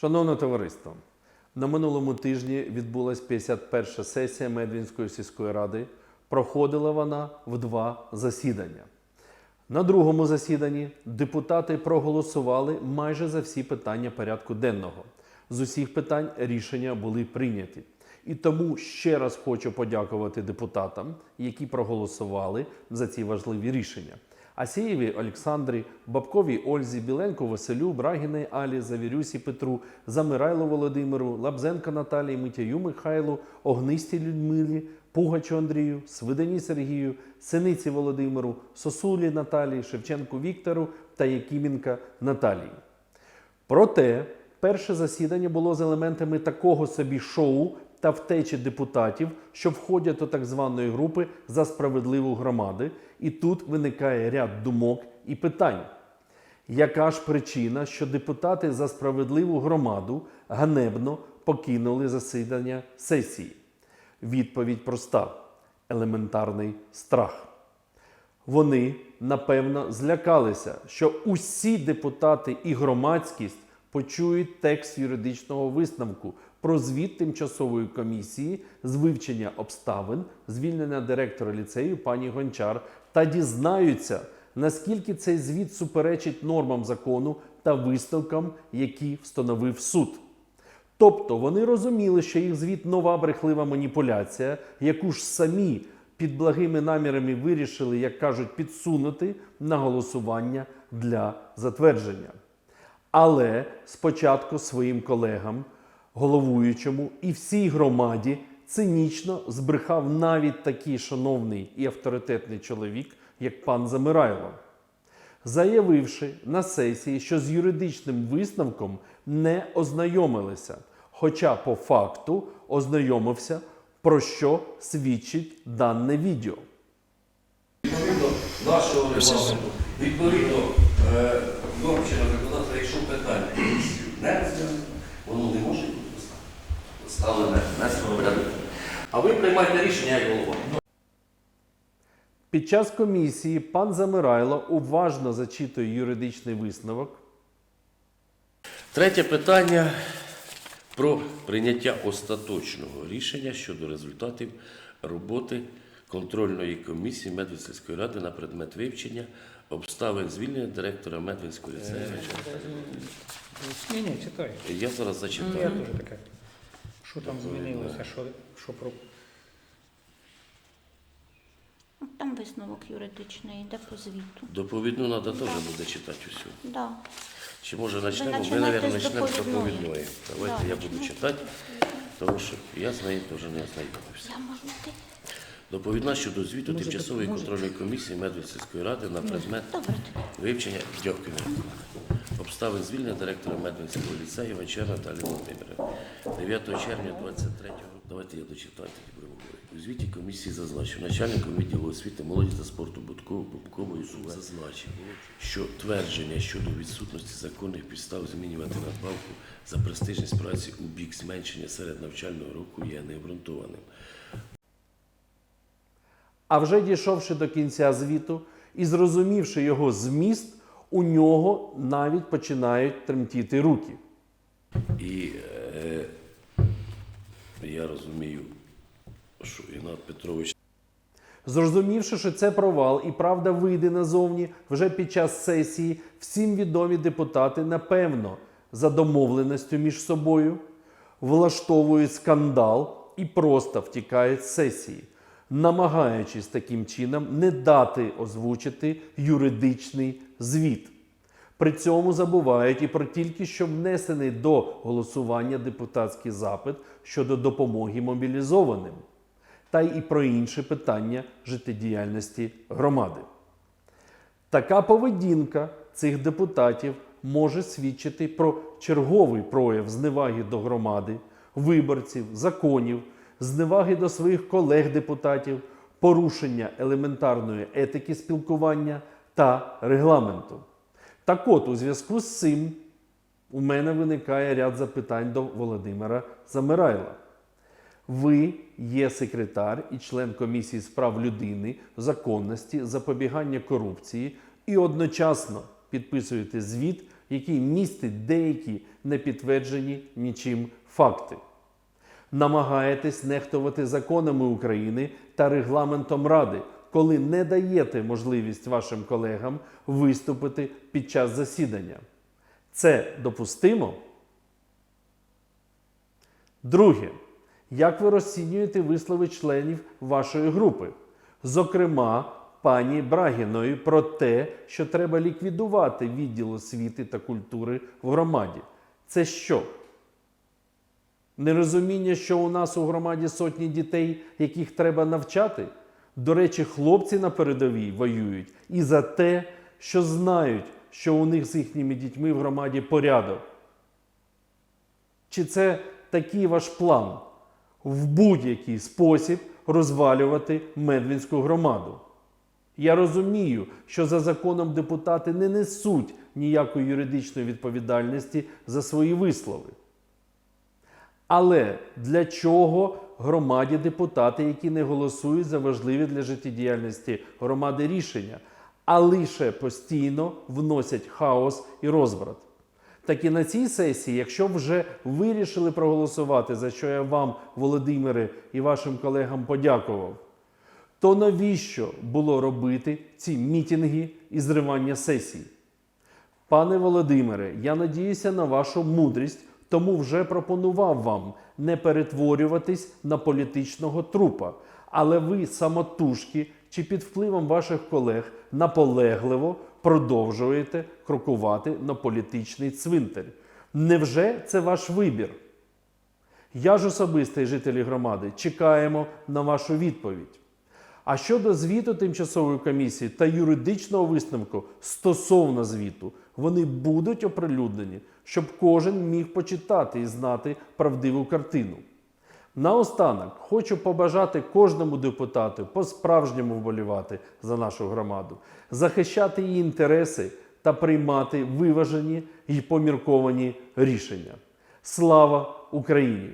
Шановне товариство, на минулому тижні відбулася 51 сесія Медвінської сільської ради. Проходила вона в два засідання. На другому засіданні депутати проголосували майже за всі питання порядку денного. З усіх питань рішення були прийняті. І тому ще раз хочу подякувати депутатам, які проголосували за ці важливі рішення. Асєєві Олександрі, Бабковій Ользі, Біленку Василю, Брагіної Алі, Завірюсі Петру, Замирайлу Володимиру, Лабзенко Наталії, Митяю Михайлу, Огнисті Людмилі, Пугачу Андрію, Свидані Сергію, Синиці Володимиру, Сосулі Наталії, Шевченку Віктору та Якименка Наталії. Проте перше засідання було з елементами такого собі шоу та втечі депутатів, що входять до так званої групи за справедливу громади, і тут виникає ряд думок і питань. Яка ж причина, що депутати за справедливу громаду ганебно покинули засідання сесії? Відповідь проста: елементарний страх. Вони напевно злякалися, що усі депутати і громадськість почують текст юридичного висновку про звіт тимчасової комісії з вивчення обставин звільнення директора ліцею пані Гончар та дізнаються, наскільки цей звіт суперечить нормам закону та висновкам, які встановив суд. Тобто вони розуміли, що їх звіт нова брехлива маніпуляція, яку ж самі під благими намірами вирішили, як кажуть, підсунути на голосування для затвердження. Але спочатку своїм колегам, головуючому і всій громаді цинічно збрехав навіть такий шановний і авторитетний чоловік, як пан Замирайло заявивши на сесії, що з юридичним висновком не ознайомилися, хоча по факту ознайомився, про що свідчить дане відео. Нашого регламенту, відповідно е, норм чинного законодавства, якщо питання не розглянуто, воно не може бути поставлене на порядок. А ви приймаєте рішення як голова. Під час комісії пан Замирайло уважно зачитує юридичний висновок. Третє питання про прийняття остаточного рішення щодо результатів роботи контрольної комісії Медведської ради на предмет вивчення обставин звільнення директора Медведського ліцею. Ні, ні, читай. Я зараз Ну, я зачитаю. теж таке. Що там змінилося, що, що про. Ну, Там висновок юридичний йде по звіту. Доповідну треба теж буде читати усю. Да. Чи може почнемо? Ми, починайте мабуть, з почнемо з доповідної. доповідної. Давайте Да, я буду читати, тому що я з нею теж не ознайомився. Я можу ти. Доповідна щодо звіту тимчасової контрольної комісії Медведської ради на предмет Вивчення дякую. Обставин звільнення директора Медвинського ліцею Іванча Наталії Володимирівни. 9 червня 23 року. Давайте я дочитаю. У звіті комісії зазначив начальником відділу освіти, молоді та спорту Будкову Бубковою зазначив, що твердження щодо відсутності законних підстав змінювати надбавку за престижність праці у бік зменшення серед навчального року є необґрунтованим. А вже дійшовши до кінця звіту і зрозумівши його зміст, у нього навіть починають тремтіти руки. І е, я розумію, що Ігнат Петрович Зрозумівши, що це провал і правда вийде назовні вже під час сесії, всім відомі депутати, напевно, за домовленістю між собою влаштовують скандал і просто втікають з сесії, намагаючись таким чином не дати озвучити юридичний звіт. При цьому забувають і про тільки що внесений до голосування депутатський запит щодо допомоги мобілізованим, та й і про інші питання життєдіяльності громади. Така поведінка цих депутатів може свідчити про черговий прояв зневаги до громади, виборців, законів, зневаги до своїх колег-депутатів, порушення елементарної етики спілкування та регламенту. Так от, у зв'язку з цим у мене виникає ряд запитань до Володимира Замирайла. Ви є секретар і член комісії з прав людини, законності, запобігання корупції і одночасно підписуєте звіт, який містить деякі непідтверджені нічим факти. Намагаєтесь нехтувати законами України та регламентом Ради, коли не даєте можливість вашим колегам виступити під час засідання. Це допустимо? Друге, як ви розцінюєте вислови членів вашої групи? Зокрема, пані Брагіної про те, що треба ліквідувати відділ освіти та культури в громаді. Це що? Нерозуміння, що у нас у громаді сотні дітей, яких треба навчати? До речі, хлопці на передовій воюють і за те, що знають, що у них з їхніми дітьми в громаді порядок. Чи це такий ваш план в будь-який спосіб розвалювати Медвінську громаду? Я розумію, що за законом депутати не несуть ніякої юридичної відповідальності за свої вислови. Але для чого громаді депутати, які не голосують за важливі для життєдіяльності громади рішення, а лише постійно вносять хаос і розбрат? Так і на цій сесії, якщо вже вирішили проголосувати, за що я вам, Володимире, і вашим колегам подякував, то навіщо було робити ці мітинги і зривання сесій? Пане Володимире, я надіюся на вашу мудрість, тому вже пропонував вам не перетворюватись на політичного трупа. Але ви самотужки чи під впливом ваших колег наполегливо продовжуєте крокувати на політичний цвинтар. Невже це ваш вибір? Я ж особисто і жителі громади чекаємо на вашу відповідь. А щодо звіту тимчасової комісії та юридичного висновку стосовно звіту, вони будуть оприлюднені, щоб кожен міг почитати і знати правдиву картину. Наостанок хочу побажати кожному депутату по-справжньому вболівати за нашу громаду, захищати її інтереси та приймати виважені й помірковані рішення. Слава Україні!